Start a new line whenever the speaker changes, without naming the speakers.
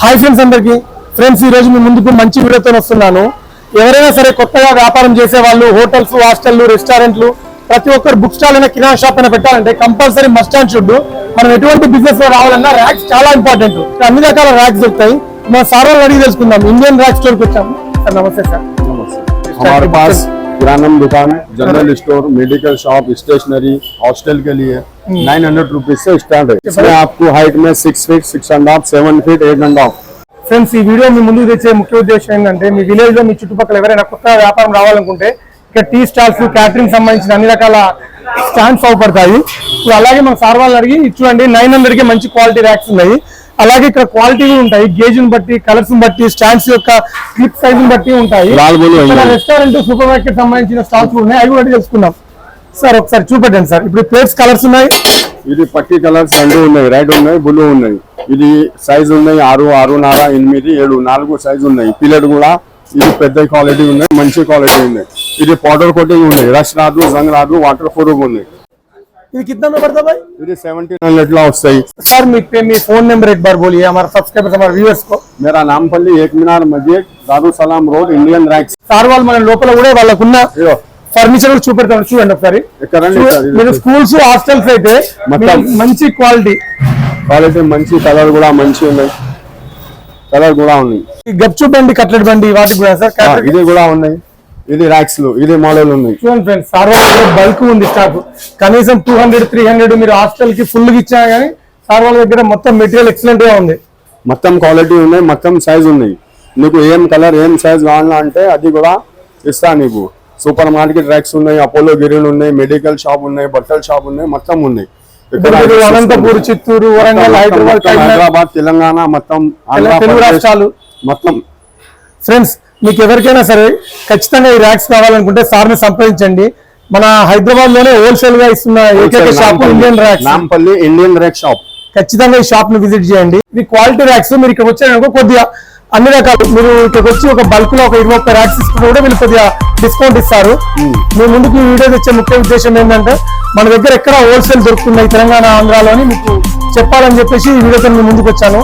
Hi friends అందరికి. Friends ఈ రోజు మీ ముందుకు మంచి వీడియోతో వస్తున్నాను. ఎవరైనా సరే కొత్తగా వ్యాపారం చేసే వాళ్ళు హోటల్స్ హాస్టల్లు రెస్టారెంట్లు ప్రతి ఒక్కరు బుక్ స్టాల్ అయినా కిరాణా షాప్ అయినా పెట్టాలంటే కంపల్సరీ మస్ట్ అండ్ షుడ్ మనం ఎటువంటి బిజినెస్లో రావాలన్నా ర్యాక్స్ చాలా ఇంపార్టెంట్ అన్ని రకాల ర్యాక్స్ దొరుకుతాయి. మన సార్ వాళ్ళు అడిగి తెలుసుకుందాం. ఇండియన్ ర్యాక్ స్టోర్కి వచ్చాము. సార్ నమస్తే సార్.
నమస్తే. पास किराना दुकान general store medical shop stationery hostel के लिए नाइन हंड्रेड रुपीज से स्टार्ट है इसमें आपको हाइट में six feet six and half seven feet eight and half
friends ఈ వీడియో మీ ముందుకు తెచ్చే ముఖ్య ఉద్దేశం ఏంటంటే మీ విలేజ్ లో మీ చుట్టుపక్కల ఎవరైనా కొత్తగా వ్యాపారం రావాలనుకుంటే ఇక్కడ టీ స్టాల్స్ క్యాటరింగ్ సంబంధించిన అన్ని రకాల స్టాండ్స్ అవపడతాయి ఇప్పుడు అలాగే మన సార్ వాళ్ళని అడిగి ఇది చూడండి నైన్ హండ్రెడ్ కి మంచి క్వాలిటీ ర్యాక్స్ ఉన్నాయి అలాగే ఇక్కడ క్వాలిటీ ఉంటాయి. గేజ్ని బట్టి కలర్స్ బట్టి స్టాండ్స్ యొక్క క్లిప్ సైజ్ బట్టి ఉంటాయి. రెస్టారెంట్ సూపర్ మార్కెట్ సంబంధించిన స్టాల్స్ ఉన్నాయి. అవి కూడా తెలుసుకుందాం. సార్ ఒకసారి చూపెట్టండి సార్. ఇప్పుడు ప్లేట్స్ కలర్స్ ఉన్నాయి.
ఇది పట్టి కలర్స్ రెండు ఉన్నాయి. రెడ్ ఉన్నాయి బ్లూ ఉన్నాయి. ఇది సైజ్ ఉన్నాయి ఆరు ఆరున్నర ఎనిమిది ఏడు నాలుగు సైజ్ ఉన్నాయి. పిల్లలు కూడా ఇది పెద్ద క్వాలిటీ ఉన్నాయి మంచి క్వాలిటీ ఉన్నాయి. ఇది పౌడర్ కోటింగ్ ఉన్నాయి రష్ రాదు జంగ్ రాదు వాటర్ ప్రూఫ్ ఉన్నాయి
ఇది कितना में पड़ता भाई
ఇది సెవెంటీన్ హండ్రెడ్ లో వస్తాయి
सर मी पे मी फोन नंबर एक बार बोलिए हमारे सब्सक्राइबर्स हमारे व्यूअर्स को
मेरा नामपल्ली एक मीनार मस्जिद दारू सलाम रोड इंडियन रैक्स
సార్ వాళ్ళు మన లోపల కూడా వాళ్ళకున్న
ఇదిగో,
ఫర్నిచర్ కూడా చూపెడతాం చూడండి ఒకసారి
ఇక్కడ రండి
చూ-
సార్, ఇది
మీరు స్కూల్స్ హాస్టల్స్ అయితే
మొత్తం.
మీరు మంచి క్వాలిటీ
క్వాలిటీ మంచి కలర్ కూడా మంచి ఉన్నాయి కలర్ కూడా ఉన్నాయి
గప్చు బండి కట్లెట్ బండి వాటికి కూడా సార్
ఆ,
కట్లెట్
ఇది కూడా ఉన్నాయి ఇది ర్యాక్స్లో ఇది మోడల్ ఉన్నాయి
చూడండి ఫ్రెండ్స్ సార్ వాళ్ళ దగ్గర బల్క్ ఉంది స్టాక్ కనీసం టూ హండ్రెడ్ త్రీ హండ్రెడ్ మీరు హాస్టల్కి ఫుల్గా ఇచ్చినా కానీ సార్ వాళ్ళ దగ్గర మొత్తం మెటీరియల్ ఎక్సలెంట్గా ఉంది.
మొత్తం క్వాలిటీ ఉన్నాయి మొత్తం సైజ్ ఉన్నాయి నీకు ఏం కలర్ ఏం సైజ్ కావాలా అంటే అది కూడా ఇస్తా నీకు. సూపర్ మార్కెట్ ర్యాక్స్ ఉన్నాయి అపోలో గిరిల్ ఉన్నాయి మెడికల్ షాప్ ఉన్నాయి బట్టల షాప్ ఉన్నాయి మొత్తం ఉన్నాయి
అనంతపూర్ చిత్తూరు వరంగల్ హైదరాబాద్
తెలంగాణ మొత్తం మొత్తం.
ఫ్రెండ్స్ మీకు ఎవరికైనా సరే ఖచ్చితంగా ఈ ర్యాక్స్ కావాలనుకుంటే సార్ని సంప్రదించండి. మన హైదరాబాద్లోనే హోల్సేల్గా ఇస్తున్న ఏకైక shop Indian racks.
Nampally Indian rack shop.
ఖచ్చితంగా ఈ షాప్ని విజిట్ చేయండి. ఇది క్వాలిటీ ర్యాక్స్. మీరు ఇక్కడ వచ్చారనుకో కొద్దిగా అన్ని రకాలు. మీరు ఇక్కడికి వచ్చి ఒక బల్క్లో ఒక ఇరవై ముప్పై ర్యాక్స్ తీసుకుంటే కూడా వీళ్ళు కొద్దిగా డిస్కౌంట్ ఇస్తారు. మీ ముందుకు ఈ వీడియో తెచ్చే ముఖ్య ఉద్దేశం ఏంటంటే మన దగ్గర ఎక్కడ హోల్సేల్ దొరుకుతున్నాయి తెలంగాణ ఆంధ్రాలో అని మీకు చెప్పాలని చెప్పేసి ఈ వీడియోతో ముందుకు వచ్చాను.